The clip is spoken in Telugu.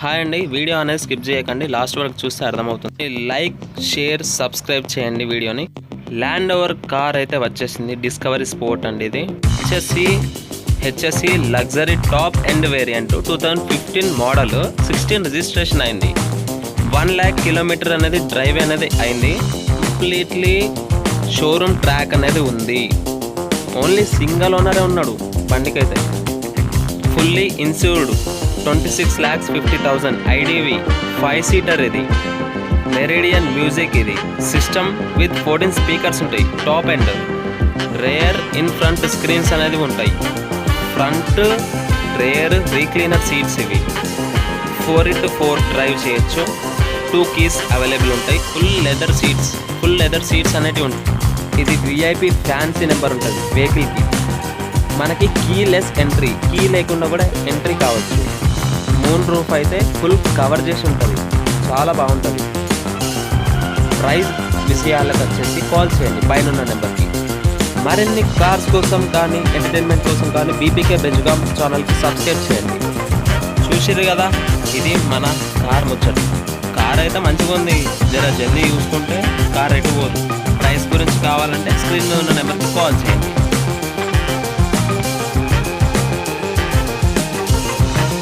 హాయ్ అండి వీడియో అనేది స్కిప్ చేయకండి లాస్ట్ వరకు చూస్తే అర్థమవుతుంది. లైక్ షేర్ సబ్స్క్రైబ్ చేయండి వీడియోని. ల్యాండ్ ఓవర్ కార్ అయితే వచ్చేసింది డిస్కవరీ స్పోర్ట్ అండి ఇది. HSC HSC luxury top end variant two thousand fifteen model sixteen registration అయింది. వన్ ల్యాక్ కిలోమీటర్ అనేది డ్రైవ్ అనేది అయింది. కంప్లీట్లీ షోరూమ్ ట్రాక్ అనేది ఉంది. ఓన్లీ సింగల్ ఓనరే ఉన్నాడు బండికైతే. Fully insured. Twenty six lakhs fifty thousand IDV five seater ఇది. మెరిడియన్ మ్యూజిక్ ఇది. సిస్టమ్ విత్ ఫోర్టీన్ స్పీకర్స్ ఉంటాయి. Top end rear in front screens అనేది ఉంటాయి. ఫ్రంట్ రేర్ రీక్లీనర్ సీట్స్ ఇవి. ఫోర్ ఇంటూ ఫోర్ డ్రైవ్ చేయొచ్చు. టూ కీస్ అవైలబుల్ ఉంటాయి. Full leather seats full leather seats అనేటివి ఉంటాయి. ఇది విఐపి ఫ్యాన్సీ నెంబర్ ఉంటుంది. వెహికల్కి మనకి కీ లెస్ ఎంట్రీ కీ లేకుండా కూడా ఎంట్రీ కావచ్చు. మూన్ రూఫ్ అయితే ఫుల్ కవర్ చేసి ఉంటుంది. చాలా బాగుంటుంది. ప్రైస్ విషయాలకు వచ్చేసి కాల్ చేయండి పైన ఉన్న నెంబర్కి. మరిన్ని కార్స్ కోసం కానీ ఎంటర్టైన్మెంట్ కోసం కానీ బీపీకే బెజ్గామ్ ఛానల్కి సబ్స్క్రైబ్ చేయండి. చూసిరు కదా ఇది మన కార్ ముచ్చట. కార్ అయితే మంచిగా ఉంది. జర జల్దీ చూసుకుంటే కార్ ఎటు పోదు. ప్రైస్ గురించి కావాలంటే స్క్రీన్లో ఉన్న నెంబర్కి కాల్ చేయండి.